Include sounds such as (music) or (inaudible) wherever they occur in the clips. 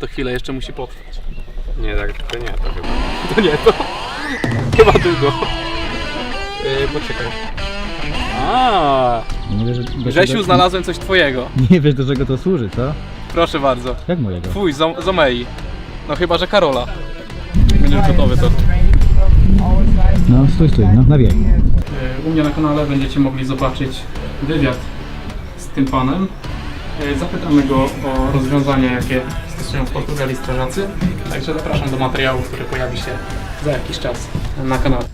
To chwilę jeszcze musi potrwać. Nie, tak, to nie, to chyba. To nie, to chyba długo. Yy, poczekaj. A, Nie wiesz, do Grzesiu, czego- znalazłem coś twojego. Nie wiesz do czego to służy, co? Proszę bardzo. Jak mojego? Twój, z Zomei. No chyba, że Karola. Będziesz gotowy to. No stój, stój, no na wiek. E, U mnie na kanale będziecie mogli zobaczyć wywiad z tym panem. E, Zapytamy go o rozwiązania, jakie stosują w Portugalii strażacy. Także zapraszam do materiału, który pojawi się za jakiś czas na kanale.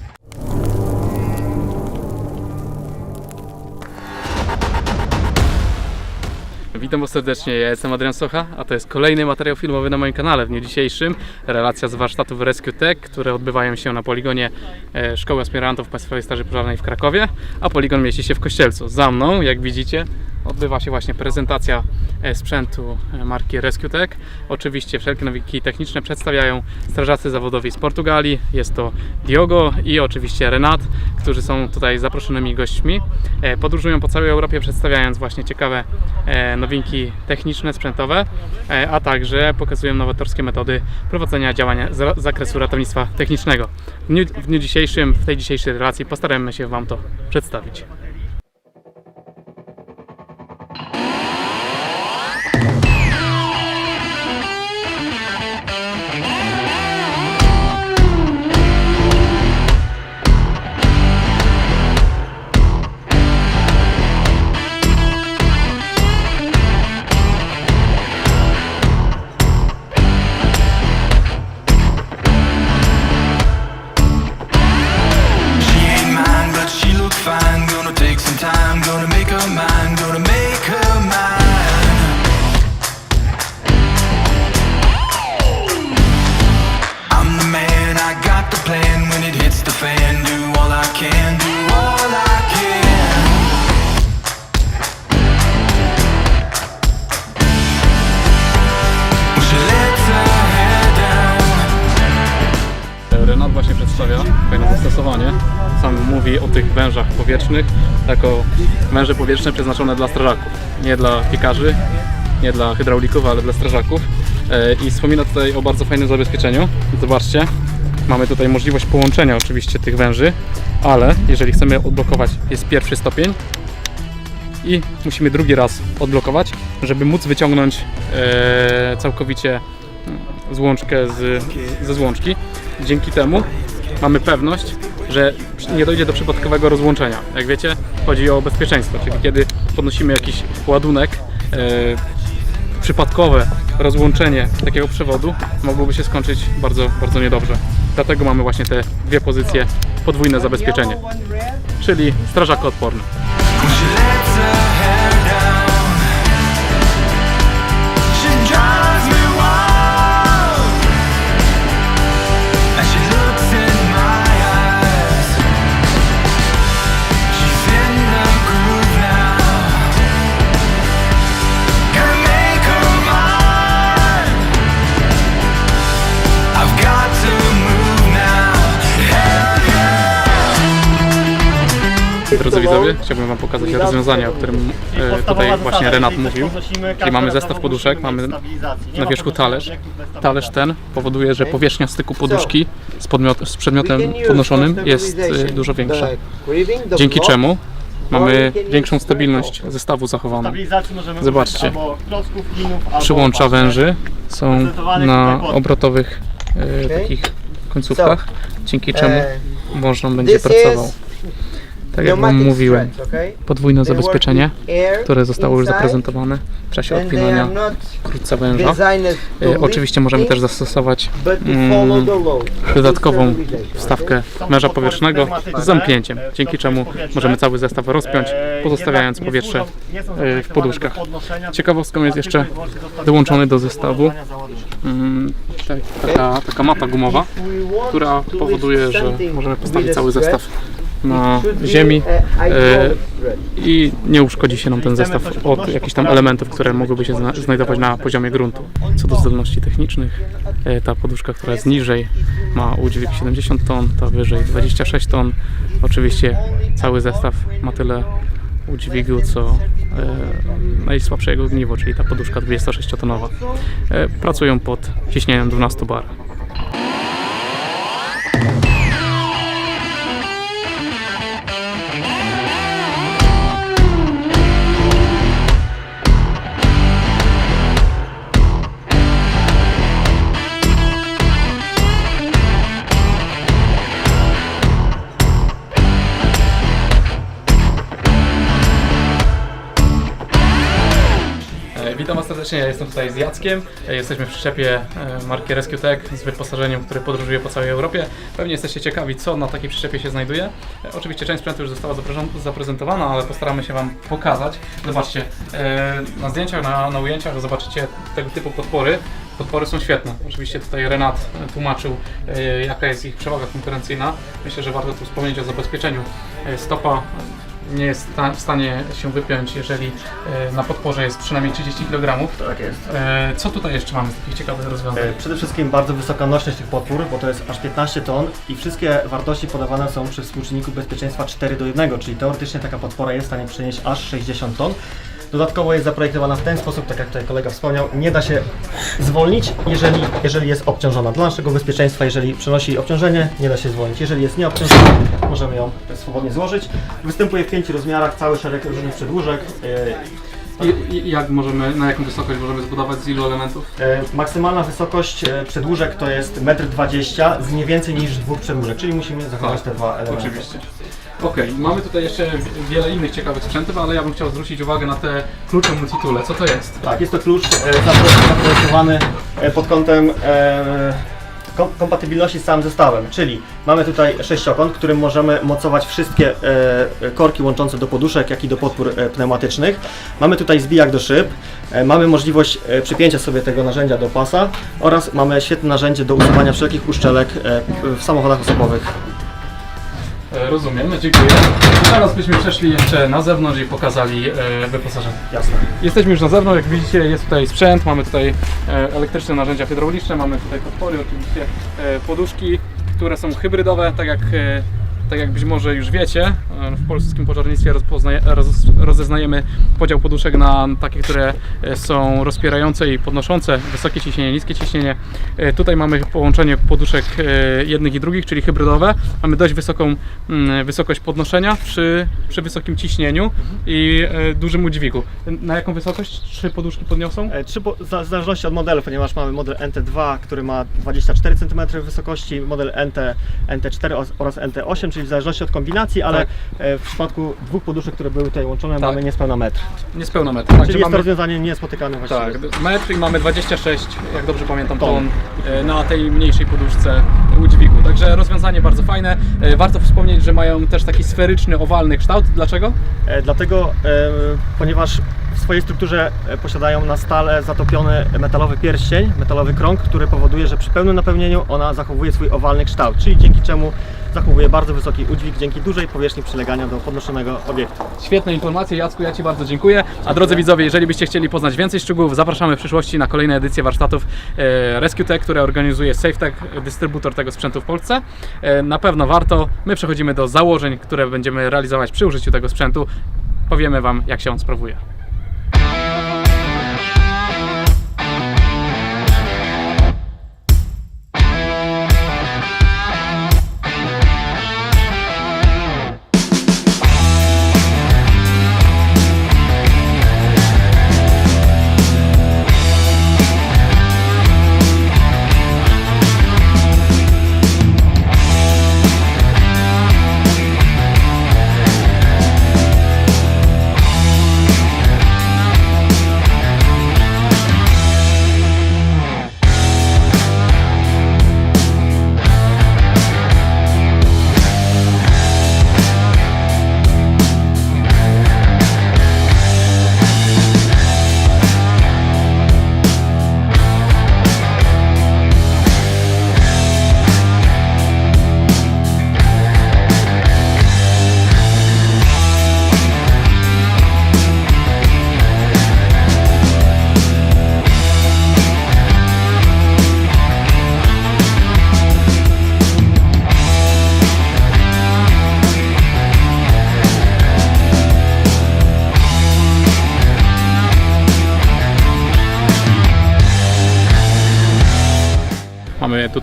Witam Was serdecznie, ja jestem Adrian Socha, a to jest kolejny materiał filmowy na moim kanale. W dniu dzisiejszym relacja z warsztatów Rescue Tech, które odbywają się na poligonie e, Szkoły Aspirantów Państwowej Straży Pożarnej w Krakowie, a poligon mieści się w Kościelcu. Za mną, jak widzicie, odbywa się właśnie prezentacja e, sprzętu e, marki Rescue Tech. Oczywiście wszelkie nowinki techniczne przedstawiają strażacy zawodowi z Portugalii. Jest to Diogo i oczywiście Renat, którzy są tutaj zaproszonymi gośćmi. E, Podróżują po całej Europie przedstawiając właśnie ciekawe nowinki techniczne, sprzętowe, a także pokazują nowatorskie metody prowadzenia działania z zakresu ratownictwa technicznego. W dniu, w dniu dzisiejszym, w tej dzisiejszej relacji postaramy się Wam to przedstawić. Przedstawia fajne zastosowanie. Sam mówi o tych wężach powietrznych jako węże powietrzne przeznaczone dla strażaków. Nie dla piekarzy, nie dla hydraulików, ale dla strażaków. E, I wspomina tutaj o bardzo fajnym zabezpieczeniu. Zobaczcie, mamy tutaj możliwość połączenia oczywiście tych węży, ale jeżeli chcemy odblokować, jest pierwszy stopień i musimy drugi raz odblokować, żeby móc wyciągnąć e, całkowicie złączkę z, ze złączki. Dzięki temu mamy pewność, że nie dojdzie do przypadkowego rozłączenia. Jak wiecie, chodzi o bezpieczeństwo, czyli kiedy podnosimy jakiś ładunek, e, przypadkowe rozłączenie takiego przewodu mogłoby się skończyć bardzo, bardzo niedobrze. Dlatego mamy właśnie te dwie pozycje, podwójne zabezpieczenie, czyli strażakoodporne. When Drodzy widzowie, chciałbym Wam pokazać rozwiązanie, o którym e, tutaj właśnie Renat mówił. Czyli mamy zestaw poduszek, mamy na wierzchu talerz. Talerz ten powoduje, że powierzchnia styku poduszki z, podmiot, z przedmiotem podnoszonym jest e, dużo większa. Dzięki czemu mamy większą stabilność zestawu zachowaną. Zobaczcie. Przyłącza węży są na obrotowych e, takich końcówkach, dzięki czemu można będzie pracował. Tak jak Wam mówiłem, podwójne zabezpieczenie, które zostało już zaprezentowane w czasie odpinania wkrótce węża. E, Oczywiście możemy też zastosować mm, dodatkową wstawkę męża powietrznego z zamknięciem, dzięki czemu możemy cały zestaw rozpiąć, pozostawiając powietrze e, w poduszkach. Ciekawostką jest jeszcze dołączony do zestawu mm, tak, taka, taka mata gumowa, która powoduje, że możemy postawić cały zestaw na ziemi e, i nie uszkodzi się nam ten zestaw od jakichś tam elementów, które mogłyby się zna- znajdować na poziomie gruntu. Co do zdolności technicznych, e, ta poduszka, która jest niżej ma udźwig 70 ton, ta wyżej 26 ton. Oczywiście cały zestaw ma tyle udźwigu, co e, najsłabsze jego ogniwo, czyli ta poduszka 26-tonowa. E, pracują pod ciśnieniem 12 bar. Serdecznie, ja jestem tutaj z Jackiem. Jesteśmy w przyczepie e, marki Rescue Tech z wyposażeniem, które podróżuje po całej Europie. Pewnie jesteście ciekawi, co na takiej przyczepie się znajduje. E, Oczywiście część sprzętu już została zapre- zaprezentowana, ale postaramy się Wam pokazać. Zobaczcie, e, na zdjęciach, na, na ujęciach zobaczycie tego typu podpory. Podpory są świetne. Oczywiście tutaj Renat tłumaczył, jaka jest ich przewaga konkurencyjna. Myślę, że warto tu wspomnieć o zabezpieczeniu. Stopa nie jest w stanie się wypiąć, jeżeli e, na podporze jest przynajmniej 30 kg. Tak jest. E, Co tutaj jeszcze mamy z takich ciekawych rozwiązań? E, Przede wszystkim bardzo wysoka nośność tych podpór, bo to jest aż 15 ton i wszystkie wartości podawane są przy współczynniku bezpieczeństwa 4 do 1, czyli teoretycznie taka podpora jest w stanie przenieść aż 60 ton. Dodatkowo jest zaprojektowana w ten sposób, tak jak tutaj kolega wspomniał, nie da się zwolnić, jeżeli, jeżeli jest obciążona. Dla naszego bezpieczeństwa, jeżeli przenosi obciążenie, nie da się zwolnić. Jeżeli jest nieobciążona, możemy ją swobodnie złożyć. Występuje w pięciu rozmiarach, cały szereg różnych przedłużek. I, I jak możemy, na jaką wysokość możemy zbudować z ilu elementów? E, Maksymalna wysokość e, przedłużek to jest 1,20 m z nie więcej niż dwóch przedłużek, czyli musimy zachować te dwa elementy. Oczywiście. Okej, mamy tutaj jeszcze wi- wiele innych ciekawych sprzętów, ale ja bym chciał zwrócić uwagę na te klucze multitoole. Co to jest? Tak, jest to klucz e, zapro- zaprojektowany e, pod kątem e, kom- kompatybilności z całym zestawem, czyli mamy tutaj sześciokąt, którym możemy mocować wszystkie e, korki łączące do poduszek, jak i do podpór e, pneumatycznych. Mamy tutaj zbijak do szyb, e, mamy możliwość e, przypięcia sobie tego narzędzia do pasa oraz mamy świetne narzędzie do usuwania wszelkich uszczelek e, w samochodach osobowych. E, Rozumiem, dziękuję. Teraz byśmy przeszli jeszcze na zewnątrz i pokazali e, wyposażenie. Jasne. Jesteśmy już na zewnątrz, jak widzicie jest tutaj sprzęt, mamy tutaj e, elektryczne narzędzia hydrauliczne, mamy tutaj podpory, oczywiście e, poduszki, które są hybrydowe, tak jak, e, tak jak być może już wiecie, e, w polskim pożarnictwie roz, rozeznajemy podział poduszek na takie, które e, są rozpierające i podnoszące wysokie ciśnienie, niskie ciśnienie. E, Tutaj mamy połączenie poduszek jednych i drugich, czyli hybrydowe. Mamy dość wysoką mm, wysokość podnoszenia przy, przy wysokim ciśnieniu i dużym udźwigu. Na jaką wysokość trzy poduszki podniosą? Trzy po, w zależności od modelu, ponieważ mamy model NT2, który ma 24 cm wysokości, model NT, NT4 oraz- oraz NT8, czyli w zależności od kombinacji, ale Tak. e, w przypadku dwóch poduszek, które były tutaj łączone, Tak. mamy niespełna metr. Niespełna metr. Także Czyli jest to mamy, rozwiązanie niespotykane właściwie. tak, metr i mamy 26, jak dobrze pamiętam, ton Ton. e, na tej mniejszej poduszce udźwigu. Także rozwiązanie bardzo fajne. E, Warto wspomnieć, że mają też taki sferyczny, owalny kształt. Dlaczego? E, Dlatego, e, ponieważ w swojej strukturze e, posiadają na stale zatopiony metalowy pierścień, metalowy krąg, który powoduje, że przy pełnym napełnieniu ona zachowuje swój owalny kształt, czyli dzięki czemu zachowuje bardzo wysoki udźwig dzięki dużej powierzchni przylegania do podnoszonego obiektu. Świetne informacje, Jacku, ja Ci bardzo dziękuję. A drodzy widzowie, jeżeli byście chcieli poznać więcej szczegółów, zapraszamy w przyszłości na kolejne edycje warsztatów e, Rescue Tech, które organizuje SafeTech, dystrybutor tego sprzętu w Polsce. E, Na pewno warto. My przechodzimy do założeń, które będziemy realizować przy użyciu tego sprzętu. Powiemy Wam, jak się on sprawuje.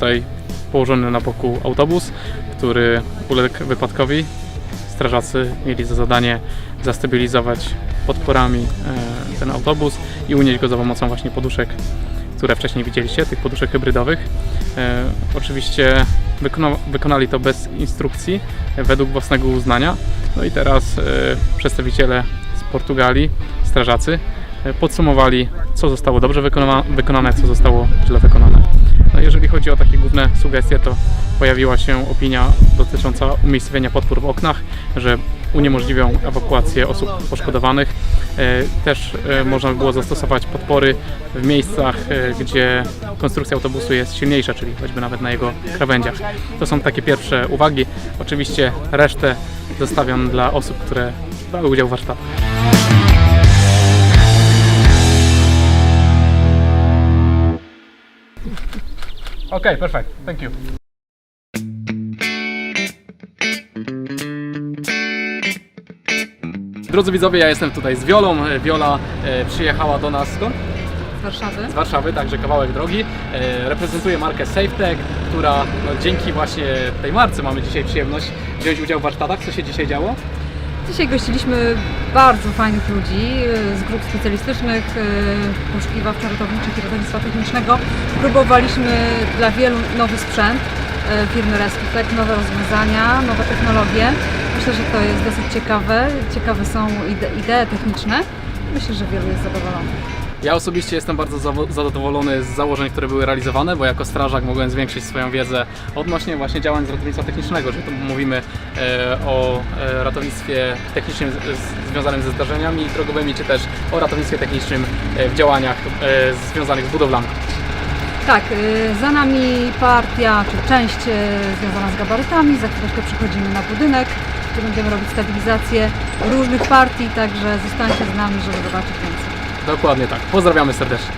Tutaj położony na boku autobus, który uległ wypadkowi. Strażacy mieli za zadanie zastabilizować podporami e, ten autobus i unieść go za pomocą właśnie poduszek, które wcześniej widzieliście, tych poduszek hybrydowych. E, Oczywiście wykona- wykonali to bez instrukcji, według własnego uznania. No i teraz e, przedstawiciele z Portugalii, strażacy, podsumowali, co zostało dobrze wykona- wykonane, co zostało źle wykonane. Jeżeli chodzi o takie główne sugestie, to pojawiła się opinia dotycząca umiejscowienia podpór w oknach, że uniemożliwią ewakuację osób poszkodowanych. E, Też e, można by było zastosować podpory w miejscach, e, gdzie konstrukcja autobusu jest silniejsza, czyli choćby nawet na jego krawędziach. To są takie pierwsze uwagi. Oczywiście resztę zostawiam dla osób, które brały udział w warsztatach. Okay, perfect. Thank you. Drodzy widzowie, ja jestem tutaj z Wiolą. E, Wiola e, przyjechała do nas skąd? z Warszawy. Z Warszawy, także kawałek drogi. E, reprezentuje markę SafeTech, która no, dzięki właśnie tej marce mamy dzisiaj przyjemność wziąć udział w warsztatach. Co się dzisiaj działo? Dzisiaj gościliśmy bardzo fajnych ludzi e, z grup specjalistycznych, e, poszukiwawczo ratowniczych i ratownictwa technicznego. Próbowaliśmy dla wielu nowy sprzęt e, firmy Rescutech, nowe rozwiązania, nowe technologie. Myślę, że to jest dosyć ciekawe. Ciekawe są ide- idee techniczne. Myślę, że wielu jest zadowolonych. Ja osobiście jestem bardzo zadowolony z założeń, które były realizowane, bo jako strażak mogłem zwiększyć swoją wiedzę odnośnie właśnie działań z ratownictwa technicznego, że tu mówimy e, o e, ratownictwie technicznym związanym ze zdarzeniami drogowymi, czy też o ratownictwie technicznym e, w działaniach związanych z budowlanką. Tak, za nami partia, czy część związana z gabarytami. Za chwileczkę przechodzimy na budynek, gdzie będziemy robić stabilizację różnych partii, także zostańcie z nami, żeby zobaczyć więcej. Dokładnie tak. Pozdrawiamy serdecznie.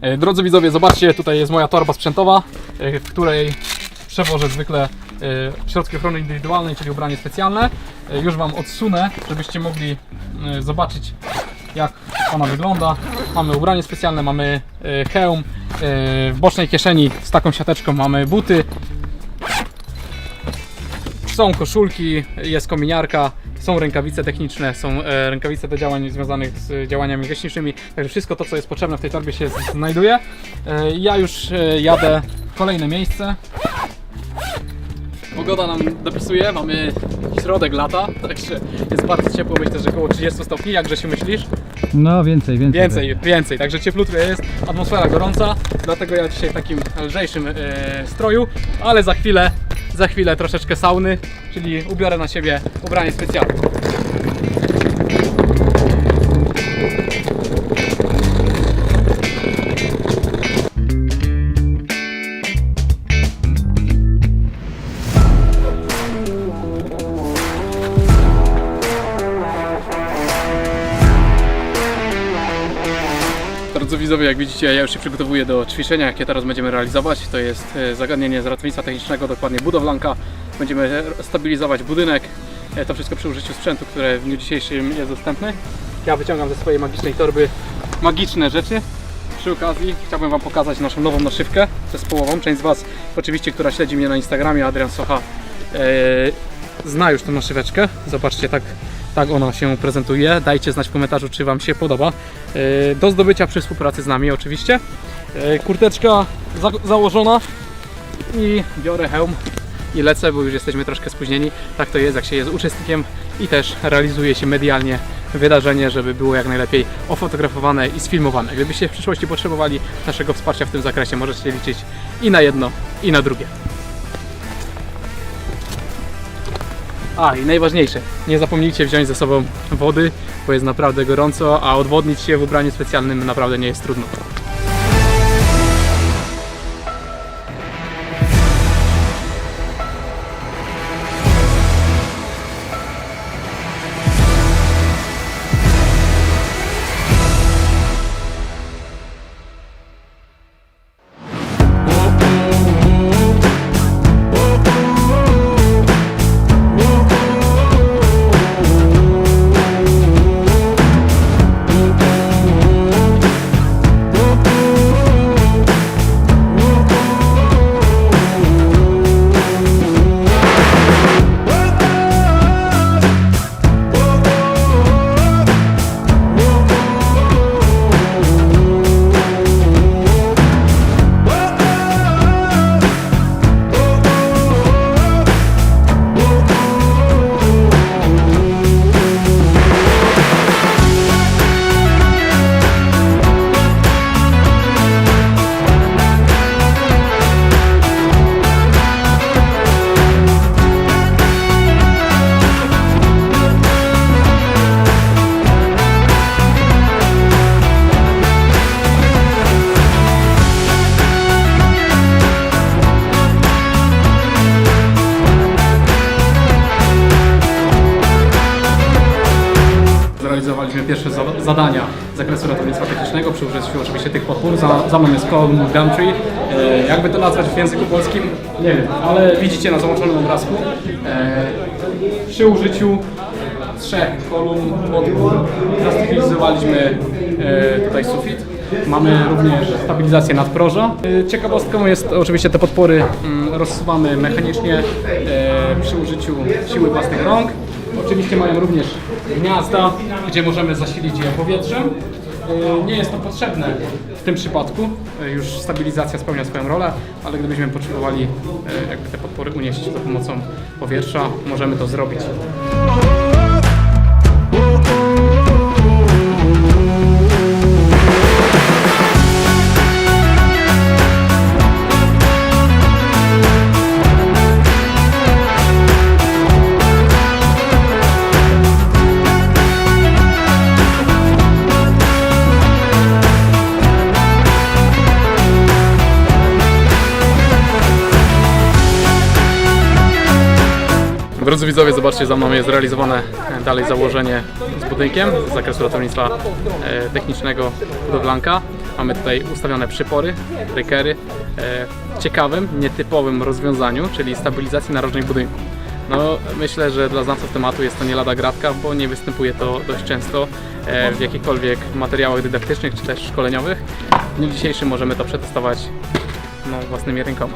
E, Drodzy widzowie, zobaczcie, tutaj jest moja torba sprzętowa, e, w której przewożę zwykle e, środki ochrony indywidualnej, czyli ubranie specjalne. Już Wam odsunę, żebyście mogli zobaczyć jak ona wygląda. Mamy ubranie specjalne, mamy hełm, w bocznej kieszeni z taką siateczką mamy buty, są koszulki, jest kominiarka, są rękawice techniczne, są e, rękawice do działań związanych z działaniami gaśniczymi, także wszystko to, co jest potrzebne w tej torbie się znajduje. E, ja już e, jadę w kolejne miejsce. Pogoda nam dopisuje, mamy środek lata, także jest bardzo ciepło, myślę, że około 30 stopni, jakże się myślisz? No więcej, więcej. Więcej, więcej, także cieplutko jest, atmosfera gorąca, dlatego ja dzisiaj w takim lżejszym e, stroju, ale za chwilę, za chwilę troszeczkę sauny, czyli ubiorę na siebie ubranie specjalne. Jak widzicie, ja już się przygotowuję do ćwiczenia, jakie teraz będziemy realizować. To jest e, zagadnienie z ratownictwa technicznego, dokładnie budowlanka. Będziemy stabilizować budynek. E, To wszystko przy użyciu sprzętu, które w dniu dzisiejszym jest dostępny. Ja wyciągam ze swojej magicznej torby magiczne rzeczy. Przy okazji chciałbym Wam pokazać naszą nową naszywkę zespołową. Część z Was, oczywiście, która śledzi mnie na Instagramie, Adrian Socha, e, zna już tą naszyweczkę. Zobaczcie, tak, tak ona się prezentuje. Dajcie znać w komentarzu, czy Wam się podoba. E, Do zdobycia przy współpracy z nami oczywiście. E, Kurteczka za założona i biorę hełm i lecę, bo już jesteśmy troszkę spóźnieni. Tak to jest, jak się jest uczestnikiem i też realizuje się medialnie wydarzenie, żeby było jak najlepiej ofotografowane i sfilmowane. Gdybyście w przyszłości potrzebowali naszego wsparcia w tym zakresie, możecie liczyć i na jedno, i na drugie. A i najważniejsze, nie zapomnijcie wziąć ze sobą wody, bo jest naprawdę gorąco, a odwodnić się w ubraniu specjalnym naprawdę nie jest trudno. Pierwsze za- zadania z zakresu ratownictwa technicznego przy użyciu oczywiście tych podpór. Za, za mną jest Column Gantry. E, jakby to nazwać w języku polskim? Nie wiem, ale widzicie na załączonym obrazku. E, przy użyciu trzech kolumn podpór zastabilizowaliśmy e, tutaj sufit. Mamy również stabilizację nadproża. E, Ciekawostką jest oczywiście te podpory mm, rozsuwamy mechanicznie e, przy użyciu siły własnych rąk. Oczywiście mają również gniazda, gdzie możemy zasilić je powietrzem. E, Nie jest to potrzebne w tym przypadku, e, już stabilizacja spełnia swoją rolę, ale gdybyśmy potrzebowali e, jakby te podpory unieść za pomocą powietrza, możemy to zrobić. Drodzy widzowie, zobaczcie, za mną jest zrealizowane e, dalej założenie z budynkiem z zakresu ratownictwa e, technicznego budowlanka. Mamy tutaj ustawione przypory, breakery e, w ciekawym, nietypowym rozwiązaniu, czyli stabilizacji narożnej budynku. No, myślę, że dla znawców tematu jest to nie lada gratka, bo nie występuje to dość często e, w jakichkolwiek materiałach dydaktycznych czy też szkoleniowych. W dniu dzisiejszym możemy to przetestować no, własnymi rękoma.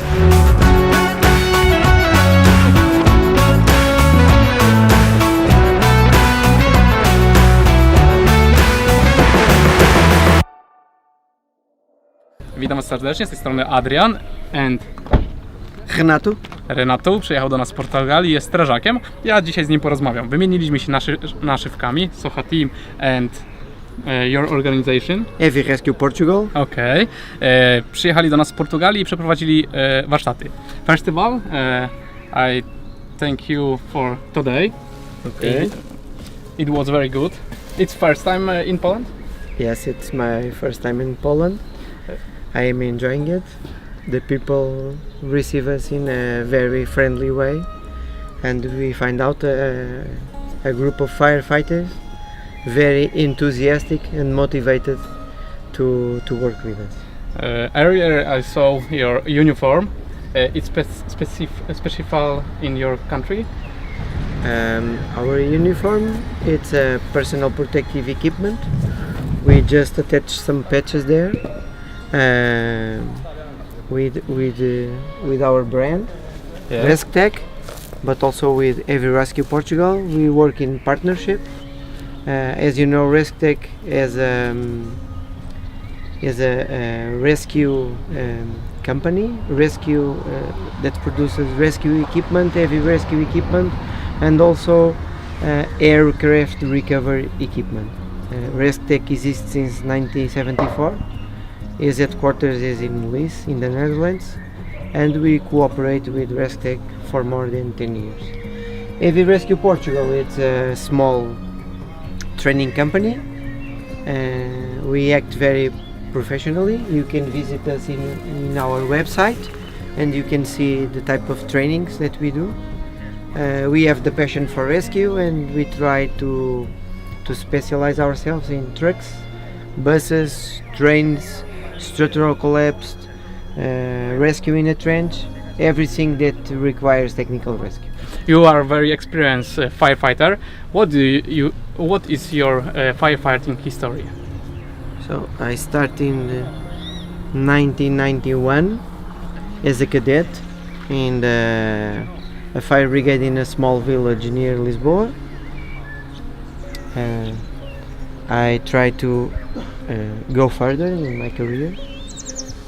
Witam Was serdecznie, z tej strony Adrian and Renato, Renato przyjechał do nas z Portugalii, jest strażakiem. Ja dzisiaj z nim porozmawiam. Wymieniliśmy się naszy, naszywkami, Socha Team and e, your organization. Heavy Rescue Portugal. Okej. E, Przyjechali do nas z Portugalii i przeprowadzili e, warsztaty. First of all, e, I thank you for today. Okay. It, was very good. It's first time uh, in Poland? Yes, it's my first time in Poland. I am enjoying it. The people receive us in a very friendly way, and we find out a, a group of firefighters very enthusiastic and motivated to to work with us. Uh, earlier I saw your uniform. Uh, it's spec- specif- special in your country. Um, our uniform it's a personal protective equipment. We just attach some patches there with with uh, with our brand RescTech, but also with Heavy Rescue Portugal. We work in partnership. Uh, as you know, RescTech is um, is a, a rescue um, company, rescue uh, that produces rescue equipment, heavy rescue equipment, and also uh, aircraft recovery equipment. Uh, RescTech exists since 1974. Its headquarters is in Lis, in the Netherlands, and we cooperate with RescTech for more than 10 years. Heavy Rescue Portugal, it's a small training company. Uh, we act very professionally. You can visit us in, in our website and you can see the type of trainings that we do. Uh, we have the passion for rescue and we try to to specialize ourselves in trucks, buses, trains, structural collapse, uh, rescue in a trench, everything that requires technical rescue. You are a very experienced uh, firefighter. What do you, you what is your uh, firefighting history? So I started in uh, 1991 as a cadet in the, a fire brigade in a small village near Lisboa. Uh, I tried to uh, go further in my career.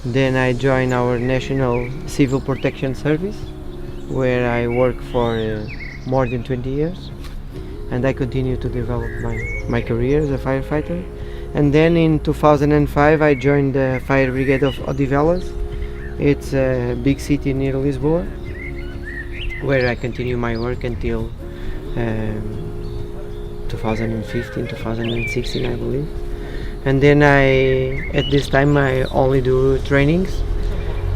Then I joined our National Civil Protection Service, where I work for uh, more than 20 years, and I continue to develop my, my career as a firefighter. And then in 2005, I joined the Fire Brigade of Odivelas. It's a big city near Lisboa, where I continue my work until um, 2015, 2016, I believe. And then I, at this time, I only do trainings,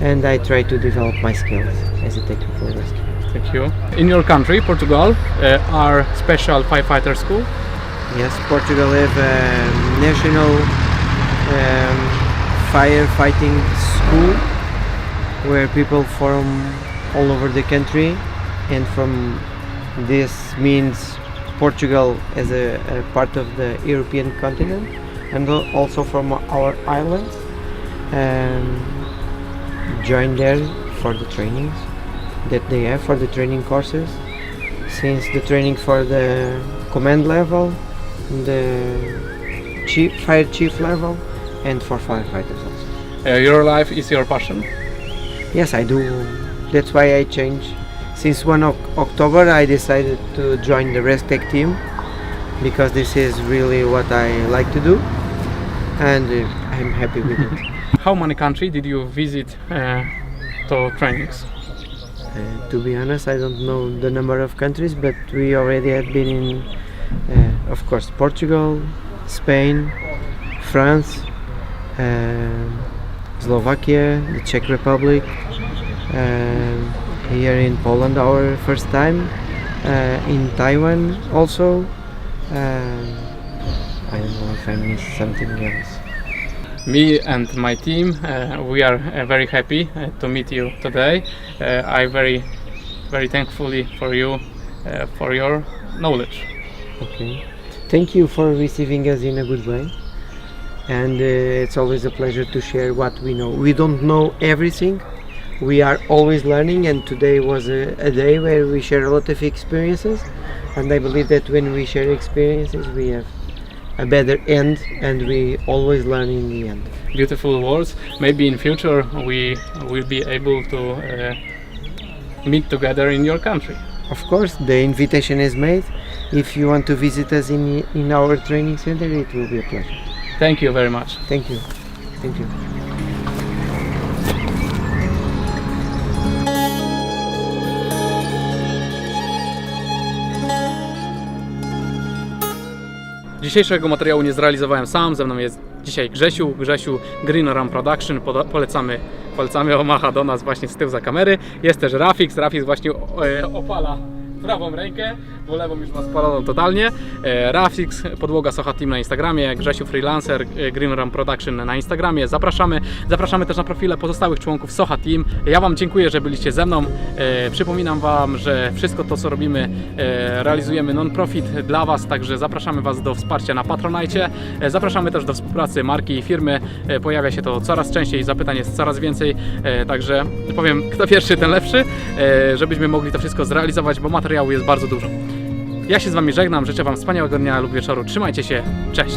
and I try to develop my skills as a technical rescue. Thank you. In your country, Portugal, uh, are special firefighter school? Yes, Portugal have a national um, firefighting school where people from all over the country and from this means Portugal as a, a part of the European continent and also from our islands um, join there for the trainings that they have for the training courses. Since the training for the command level the chief fire chief level and for firefighters also. Uh, your life is your passion. yes i do. That's why i changed. Since 1 of october i decided to join the restec team because this is really what i like to do and uh, i'm happy with it (laughs) How many country did you visit uh, to trainings? Uh, to be honest, I don't know the number of countries, but we already have been in, uh, of course, Portugal, Spain, France, um Slovakia, the Czech Republic, um, here in Poland, our first time, uh, in Taiwan also. I don't know if I missed something else. Me and my team, uh, we are uh, very happy uh, to meet you today. Uh, I very, very thankfully for you, uh, for your knowledge. Okay. Thank you for receiving us in a good way. And uh, it's always a pleasure to share what we know. We don't know everything. We are always learning, and today was a, a day where we share a lot of experiences. And I believe that when we share experiences, we have a better end, and we always learn in the end. Beautiful words. Maybe in future we will be able to uh, meet together in your country. Of course, the invitation is made. If you want to visit us in in our training center, it will be a pleasure. Thank you very much. Thank you. Thank you. Dzisiejszego materiału nie zrealizowałem sam, ze mną jest dzisiaj Grzesiu, Grzesiu Green Ram Production, Poda- polecamy, polecamy Omaha do nas właśnie z tyłu za kamery. Jest też Rafix, Rafix właśnie e, opala prawą rękę, bo lewą już ma spaloną totalnie. E, Rafix, podłoga Socha Team na Instagramie, Grzesiu Freelancer, e, Green Ram Production na Instagramie. Zapraszamy, zapraszamy też na profile pozostałych członków Socha Team. Ja Wam dziękuję, że byliście ze mną. E, przypominam Wam, że wszystko to, co robimy, realizujemy non-profit dla Was, także zapraszamy Was do wsparcia na Patronite. Zapraszamy też do współpracy marki i firmy. Pojawia się to coraz częściej, zapytań jest coraz więcej, także powiem, kto pierwszy, ten lepszy, żebyśmy mogli to wszystko zrealizować, bo materiału jest bardzo dużo. Ja się z Wami żegnam, życzę Wam wspaniałego dnia lub wieczoru. Trzymajcie się, cześć!